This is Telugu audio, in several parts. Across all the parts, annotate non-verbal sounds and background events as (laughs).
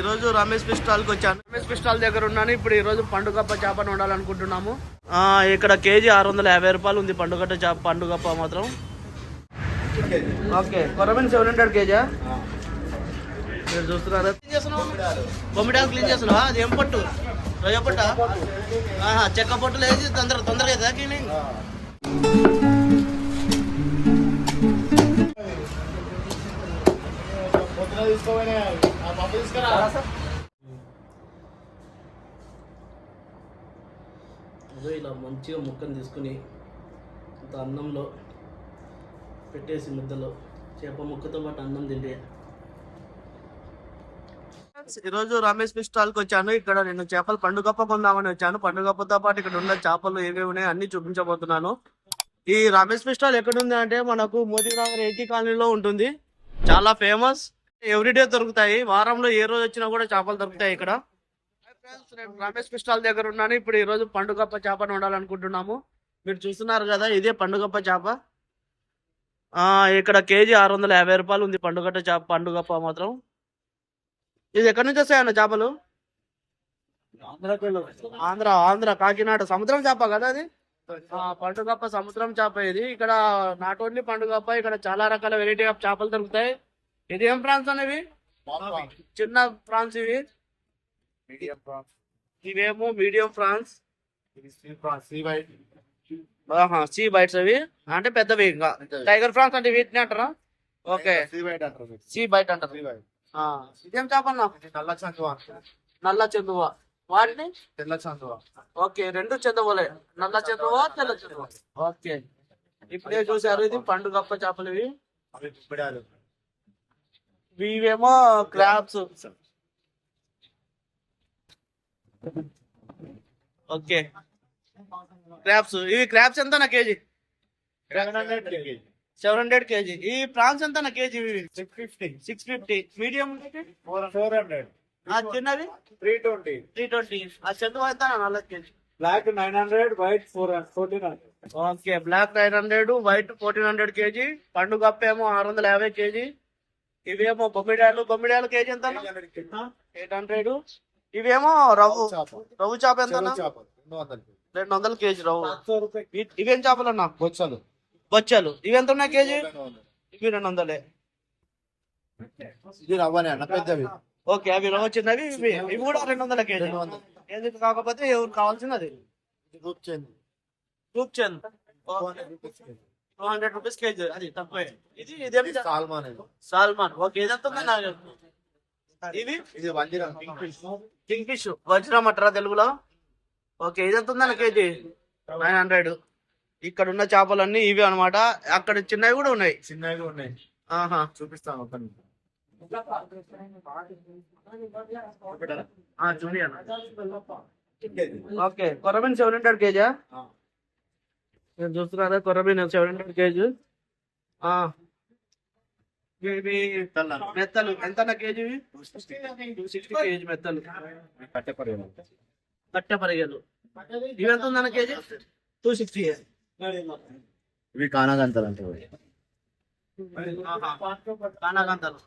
ఈరోజు రమేష్ ఫిష్ స్టాల్కి వచ్చాను. రమేష్ ఫిష్ స్టాల్ దగ్గర ఉన్నాను. ఇప్పుడు ఈరోజు పండుగప్ప చేపను వండాలనుకుంటున్నాము. ఆ, ఇక్కడ కేజీ ఆరు వందల యాభై రూపాయలు ఉంది పండుగ చేప పండుగప్ప మాత్రం. ఓకే కొరమీన్ సెవెన్ హండ్రెడ్ కేజా మీరు చూస్తున్నారా? క్లీన్ చేస్తున్నావు? బొమ్మిడాలు క్లీన్ చేస్తున్నావా? అది ఏం పట్టు? రొయ్య పట్ట? చెక్క పట్టు లేదు తొందర తొందరగా అవుతుందా క్లీనింగ్? ఇలా మంచిగా ముక్కను తీసుకుని ఇంత అన్నంలో పెట్టేసి ముద్దలో చేప ముక్కతో పాటు అన్నం తింటే. ఈరోజు రమేష్ ఫిష్ స్టాల్కి వచ్చాను. ఇక్కడ నేను చేపలు పండుగప్ప కొందామని వచ్చాను. పండుగప్పతో పాటు ఇక్కడ ఉన్న చేపలు ఏవేవి ఉన్నాయో అన్ని చూపించబోతున్నాను. ఈ రమేష్ ఫిష్ స్టాల్ ఎక్కడ ఉంది అంటే మనకు మోదీనగర్ ఏటీ కాలనీలో ఉంటుంది. చాలా ఫేమస్. ఎవ్రీడే దొరుకుతాయి. వారంలో ఏ రోజు వచ్చినా కూడా చేపలు దొరుకుతాయి ఇక్కడ. నేను రమేష్ పిస్టాల్ దగ్గర ఉన్నాను. ఇప్పుడు ఈ రోజు పండుగప్ప చేపను వండాలనుకుంటున్నాము. మీరు చూస్తున్నారు కదా ఇదే పండుగప్ప చేప. ఇక్కడ కేజీ ఆరు వందల యాభై రూపాయలు ఉంది పండుగట్ట చేప పండుగప్ప మాత్రం. ఇది ఎక్కడి నుంచి వస్తాయన్న చేపలు? ఆంధ్ర ఆంధ్ర కాకినాడ. సముద్రం చేప కదా అది? పండుగప్ప సముద్రం చేప ఇది. ఇక్కడ నాట్ ఓన్లీ పండుగప్ప ఇక్కడ చాలా రకాల వెరైటీ ఆఫ్ చేపలు దొరుకుతాయి. ఇది ఏం ప్రాన్స్ అనేవి? చిన్న ప్రాన్స్ ఇవి. ఇవేమో మీడియం ఫ్రాన్స్. ఆహా సీ బైట్స్ అవి. అంటే పెద్దవి ఇంకా. టైగర్ ఫ్రాన్స్ అంటే వీటిని అంటారా? ఓకే. సీ బైట్ అంటారు ఇదేం చేప అన్న? నల్ల చెందువ వాటిని? తెల్ల చందువ. ఓకే రెండు చెందవలే. నల్ల చెందువ తెల్ల చెందువ? ఓకే. ఇప్పుడే చూసారు ఇది పండు గప్ప చేపలు ఇవి. ఇవేమో క్రాబ్స్ ఓకే. క్రాబ్స్ ఇవి క్రాబ్స్ ఎంత నా కేజీ? Seven hundred KG. ఈ ప్రాన్స్ ఎంత నా KG? Six fifty six fifty medium four hundred. చిన్నది? Three twenty. Three twenty. ఆ చందు ఎంత? నల్ల KG. Black nine hundred white four fourteen hundred. Okay. Black nine hundred white fourteen hundred KG. పండు కప్ప ఏమో ఆరు వందల యాభై కేజీ. ఇవేమో బొమ్మిడాలు బొమ్మిడాలు కేజీ ఎంత ఎయిట్ హండ్రెడ్ ఇవేమో రవ్వు రవ్వు చేప ఎంత రెండు వందలు కేజీ. రవ్వు. ఇవేం చేపలు అన్న బొచ్చలు. బొచ్చాలు. ఇవి ఎంత ఉన్నాయి కేజీ. ఇవి రెండు వందలే. ఇది రవ్వనే అన్న పెద్దవి. ఓకే అవి రవ్వ చిన్నవి ఇవి ఇవి కూడా రెండు వందల కేజీ. రెండు వందలు. ఎందుకు కాకపోతే ఎవరు కావాల్సినది? ఇది రూప్ చెంది రూప్ చంద్ టూ హండ్రెడ్ రూపీస్ కేజీ. అది తక్కువే ఇది ఇదేం సాల్మాన్ ఇది. సాల్మాన్. ఓకే ఇది ఎంత ఉంది? నాకు ఇవి ఇది? వంజిరం. కింగ్ ఫిష్ వజ్రం అంటారా తెలుగులో? ఓకే ఇది ఎంత ఉందన్న కేజీ? Nine hundred. ఇక్కడ ఉన్న చేపలన్నీ ఇవి అన్నమాట. అక్కడ చిన్నవి కూడా ఉన్నాయి. చిన్నవి ఉన్నాయి. ఆహా. చూపిస్తాను ఒక నిమిషం. ఆ, చూడి అన్న ఓకే కొరమీన్ సెవెన్ హండ్రెడ్ కేజా. నేను చూస్తున్నారా కొరమీన్ సెవెన్ హండ్రెడ్ కేజీ. ఆ. ఇవి తెల్ల. మెత్తలు. ఎంత కేజీ టూ సిక్స్టీ కేజీ. మెత్తలు. కట్టె పరిగెలు. కట్టె పరిగెలు ఇవి ఎంత ఉందన్న కేజీ? టూ సిక్స్టీ ఇవి కానాగంతలు అంటే ఇవి. కానాగంతలు.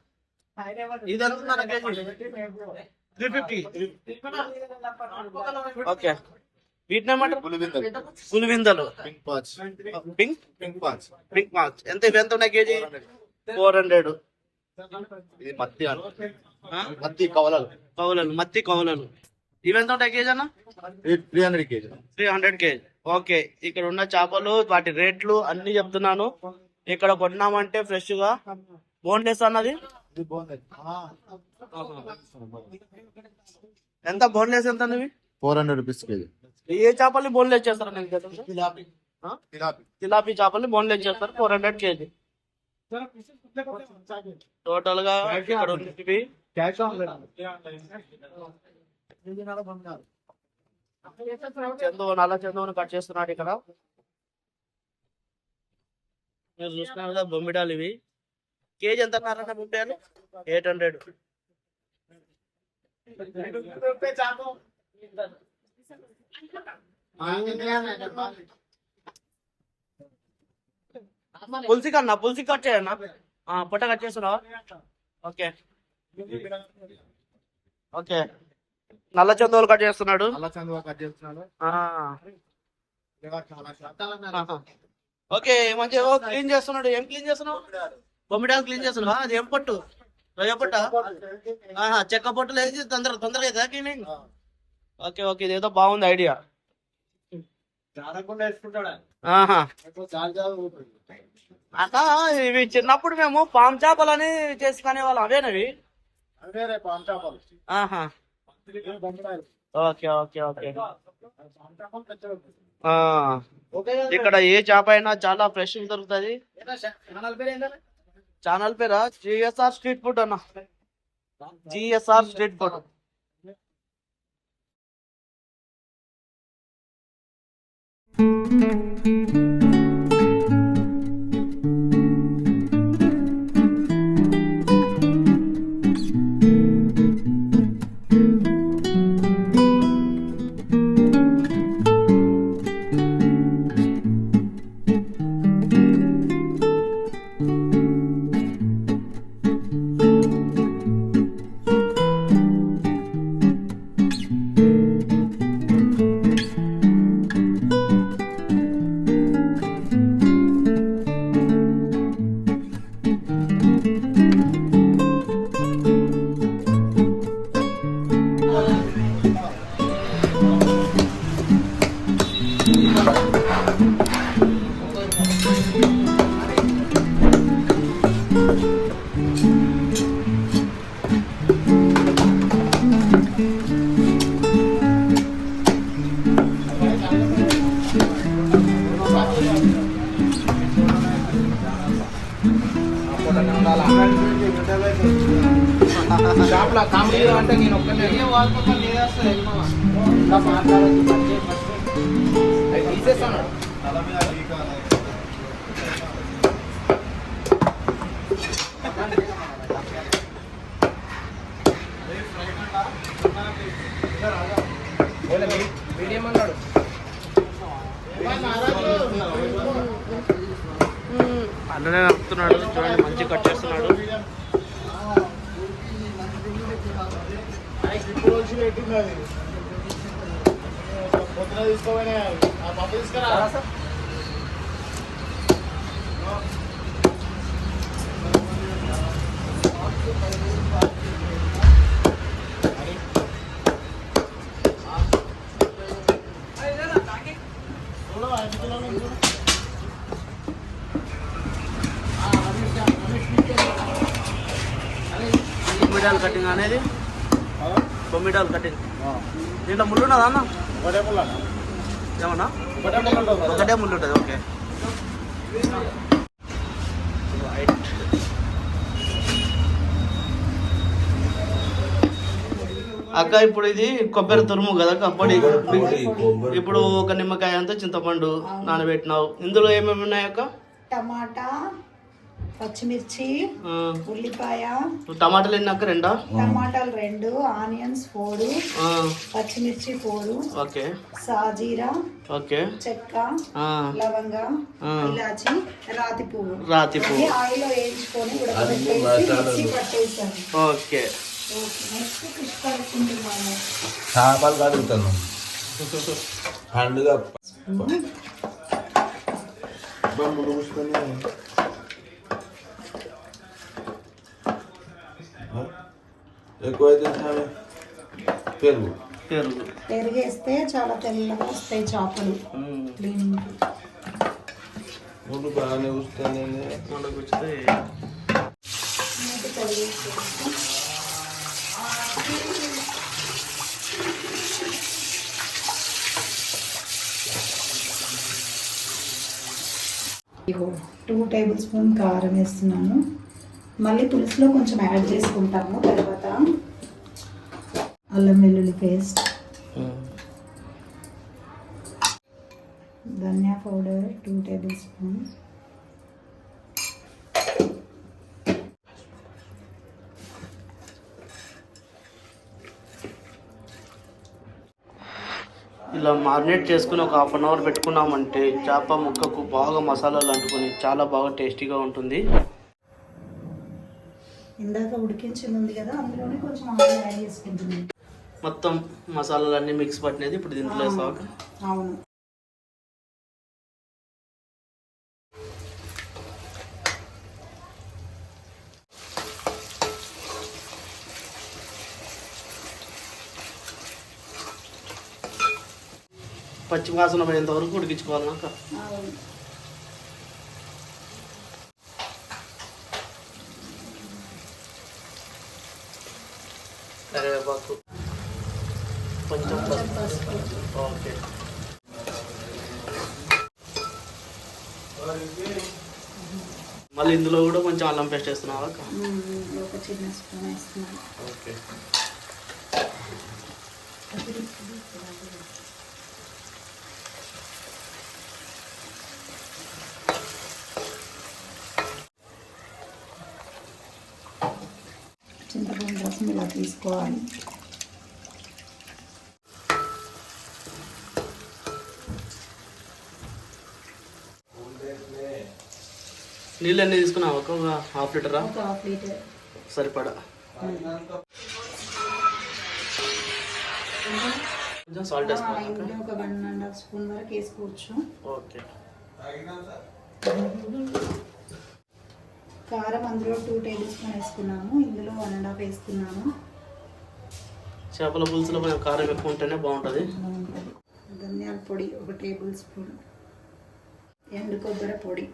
ఇది ఎంత ఉందన్న కేజీ? Three fifty okay. వీటిని ఏమంటారు? పులివిందలు. Pink patch pink? Patch pink marks ఎంత ఇవి? ఎంత ఉన్నాయి కేజీ? Four hundred. ఇది మత్తి మత్తి కవలలు. కౌలలు మత్తి కౌలలు ఇవి ఎంత ఉంటాయి కేజీ అన్న? Three hundred KG. Three hundred KG. Okay ఇక్కడ ఉన్న చేపలు వాటి రేట్లు అన్ని చెప్తున్నాను. ఇక్కడ కొన్నామంటే ఫ్రెష్గా బోన్లెస్. అన్నది ఎంత బోన్లెస్ ఎంత ఫోర్ హండ్రెడ్ రూపీస్ కేజీ. ఏ చేపల్ని బోన్లెస్ చేస్తారు నేను? తిలాపి ఆ? తిలాపి చేపల్ని బోన్లెస్ చేస్తారు ఫోర్ హండ్రెడ్ కేజీ టోటల్గా ఇక్కడ ఉన్నవి చందు నల్ల చందువుని కట్ చేస్తున్నాడు ఇక్కడ. మీరు చూస్తున్నారు కదా బొమ్మిడాలు ఇవి. కేజీ ఎంత అన్నారన్న బొమ్మిడాలు? Eight hundred. పులిసి కన్నా పులిసి కట్ చేయన్నా పొట్ట కట్ చేస్తున్నావా? ఓకే. ఓకే. నల్ల చందోలు కట్ చేస్తున్నాడు. చందువా కట్ చేస్తున్నాడు. ఓకే మంచిగా క్లీన్ చేస్తున్నాడు. ఏం క్లీన్ చేస్తున్నావు? బొమ్మిడాలు క్లీన్ చేస్తున్నావు? అది ఏం పట్టు? రొయ్య పట్ట? చెక్క పట్టులు వేసి తొందర తొందరగా అవుతుందా క్లీనింగ్? ఓకే ఓకే ఇదేదో బాగుంది ఐడియా. అక్క ఇవి చిన్నప్పుడు మేము పాము చేపలని చేసుకునే వాళ్ళం అవేనవి? చేపలు. Okay okay okay. చేపలు ఇక్కడ ఏ చేప అయినా చాలా ఫ్రెష్ దొరుకుతుంది? ఛానల్ పేరా జిఎస్ఆర్ స్ట్రీట్ ఫుడ్ అన్న. GSR street food. మీడియం అన్నాడు అన్ననే నడుపుతున్నాడు చూడండి మంచి కట్ చేస్తున్నాడు ఇప్పుడు వచ్చి పెట్టున్నది. పొద్దున తీసుకోపోయినా ఆ పప్పు తీసుకురా బొమ్మిడాల్ కటింగ్ అనేది? బొమ్మిడాల్ కటింగ్. దీంట్లో ముళ్ళు ఉన్నదా అన్న? ఒకటే పుల్ల ఏమన్నా? ఒకటే ముళ్ళు ఉంటుంది? ఓకే. అక్క ఇప్పుడు ఇది కొబ్బరి తురుము కదా కప్పడి ఇప్పుడు ఒక నిమ్మకాయ అంతా చింతపండు నానబెట్టినావు. ఇందులో ఏమేమి ఉన్నాయి అక్క? టమాటా పచ్చిమిర్చి ఉల్లిపాయ టమాటాలు ఎన్ని అక్క రెండా? టమాటాలు రెండు ఆనియన్స్ ఫోర్ పచ్చిమిర్చి ఫోర్ ఓకే. సాజీరా ఓకే. చెక్క ఆ, లవంగ. ఇలాచి రాతి పువ్వు. రాతి పువ్వు. ఆయిల్ వేయించుకొని ఉడకబెట్టేసి మిక్సీ పట్టేసాను. ఓకే. నెక్స్ట్ ఫిష్ కలుపుకుంటున్నాను. చేపలు కడుగుతాను (laughs) పండుగ. స్వామి పెరుగు. పెరుగు. పెరిగేస్తే చాలా తెల్లగా వస్తాయి చేపలు. ఉమ్, క్లీనింగ్ ముందు బాగానే వస్తానే మనకు వచ్చితే ఇగో టూ టేబుల్ స్పూన్ కారం వేస్తున్నాను. మళ్ళీ పులుసులో కొంచెం యాడ్ చేసుకుంటాము. తర్వాత అల్లం వెల్లుల్లి పేస్ట్. ధనియా పౌడర్ టూ టేబుల్ స్పూన్. ఇలా మారినేట్ చేసుకుని ఒక హాఫ్ అన్ అవర్ పెట్టుకున్నామంటే చేప ముక్కకు బాగా మసాలాలు అంటుకొని చాలా బాగా టేస్టీగా ఉంటుంది. ఇందాక ఉడికించింది ఉంది కదా అందులోనే కొంచెం ఆయిల్ యాడ్ చేసుకుంటున్నాను. మొత్తం మసాలాలన్నీ మిక్స్ పట్టినది ఇప్పుడు దీంట్లో వేస్తాక అవును. పచ్చి వాసన పోయేంత వరకు ఉడికించుకోవాలి నాకు. అవును. కరివేపాకు. కొంచెం పసుపు. ఓకే మళ్ళీ ఇందులో కూడా కొంచెం అల్లం పేస్ట్ వేస్తున్నావా అక్క? మ్మ్. ఒక చిన్న స్పూన్ వేస్తున్నాను ఓకే చింతపండు రసం ఇలా తీసుకోవాలి నీళ్ళు అన్నీ తీసుకున్నావా? ఒక హాఫ్ లీటరా ఒక హాఫ్ లీటర్. సరిపడా. కొంచెం సాల్ట్ వేసుకోవాలి ఒక వన్ అండ్ హాఫ్ స్పూన్ వరకు వేసుకోవచ్చు. ఓకే. కారం అందులో టూ టేబుల్ స్పూన్ వేసుకున్నాము. ఇందులో వన్ అండ్ హాఫ్ వేసుకున్నాము. చేపల పులుసులో కొంచెం కారం ఎక్కువ ఉంటేనే బాగుంటుంది. బాగుంటుంది. ధనియాల పొడి ఒక టేబుల్ స్పూన్ ఎండు కొబ్బరి పొడి.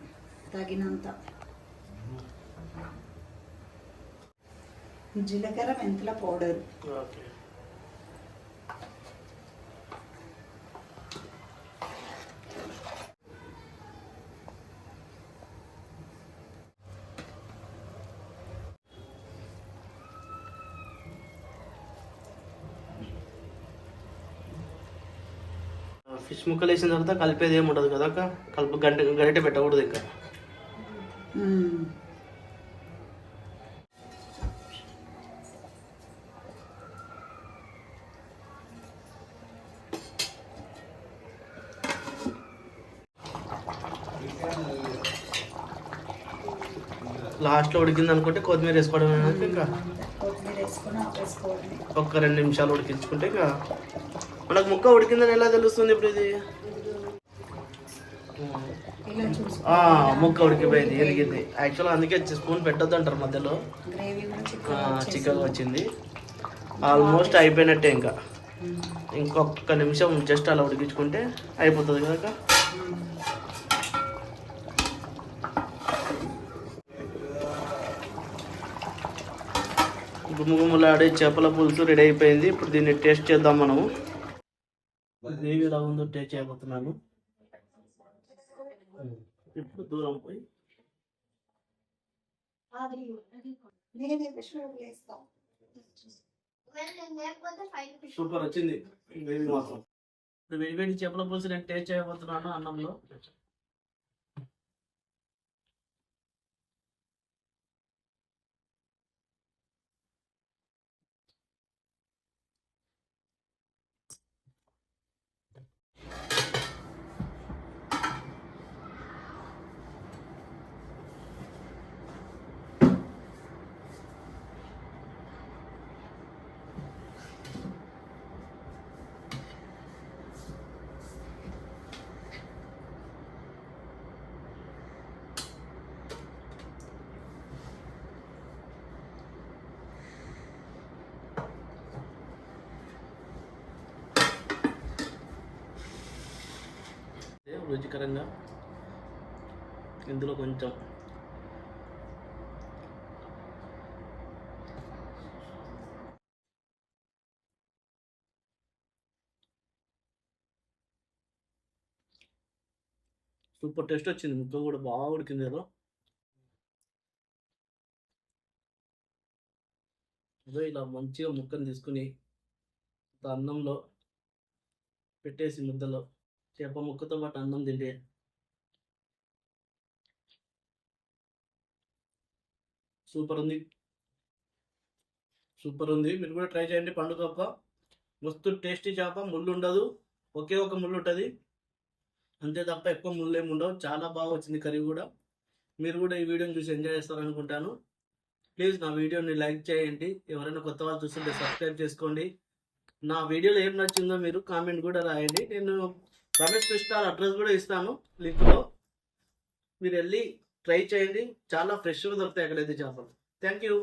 తగినంత జీలకర్ర మెంతుల పౌడర్ ఓకే ఫిష్ ముక్కలు వేసిన తర్వాత కలిపేది ఏమి ఉండదు కదా అక్క కలుపు గంట గరిటె పెట్టకూడదు ఇంకా మ్మ్. లాస్ట్లో ఉడికింది అనుకుంటే కొత్తిమీర వేసుకోవడం ఇంకా ఒక్క రెండు నిమిషాలు ఉడికించుకుంటే ఇక మనకు ముక్క ఉడికిందని ఎలా తెలుస్తుంది ఇప్పుడు ఇది ఇలా చూసుకో ఆ, ముక్క ఉడికిపోయింది ఎరిగింది యాక్చువల్ అందుకే స్పూన్ పెట్టొద్దు అంటారు మధ్యలో. చికెన్ చికెన్ వచ్చింది. ఆల్మోస్ట్ అయిపోయినట్టే ఇంకా. ఇంకొక నిమిషం జస్ట్ అలా ఉడికించుకుంటే అయిపోతుంది కదా గుమ్మగుమ్మలాడే చేపల పులుసు రెడీ అయిపోయింది. ఇప్పుడు దీన్ని టేస్ట్ చేద్దాం మనము. గ్రేవీ ఎలా ఉందో టేస్ట్ చేయబోతున్నాను. ఇప్పుడు దూరం పోయి? సూపర్ వచ్చింది. వేడి వేడి చేపల పులుసు నేను టేస్ట్ చేయబోతున్నాను అన్నంలో. రుచికరంగా. ఇందులో కొంచెం సూపర్ టేస్ట్ వచ్చింది. ముక్క కూడా బాగా ఉడికింది ఏదో అదే ఇలా మంచిగా ముక్కను తీసుకుని ఒక అన్నంలో పెట్టేసి ముద్దలో చేప ముక్కతో పాటు అన్నం తింటే సూపర్ ఉంది. సూపర్ ఉంది. మీరు కూడా ట్రై చేయండి పండు కప్ప మస్తు టేస్టీ చేప ముళ్ళు ఉండదు. ఒకే ఒక ముళ్ళు ఉంటుంది. అంతే తప్ప ఎక్కువ ముళ్ళు ఏమి ఉండవు. చాలా బాగా వచ్చింది కర్రీ కూడా. మీరు కూడా ఈ వీడియోని చూసి ఎంజాయ్ చేస్తారనుకుంటాను. ప్లీజ్ నా వీడియోని లైక్ చేయండి. ఎవరైనా కొత్త వాళ్ళు చూస్తుంటే సబ్స్క్రైబ్ చేసుకోండి. నా వీడియోలో ఏం నచ్చిందో మీరు కామెంట్ కూడా రాయండి. నేను రమేష్ కృష్ణ అడ్రస్ కూడా ఇస్తాను లింక్లో మీరు వెళ్ళి ట్రై చేయండి. చాలా ఫ్రెష్గా దొరుకుతాయి అక్కడైతే చేపలు. Thank you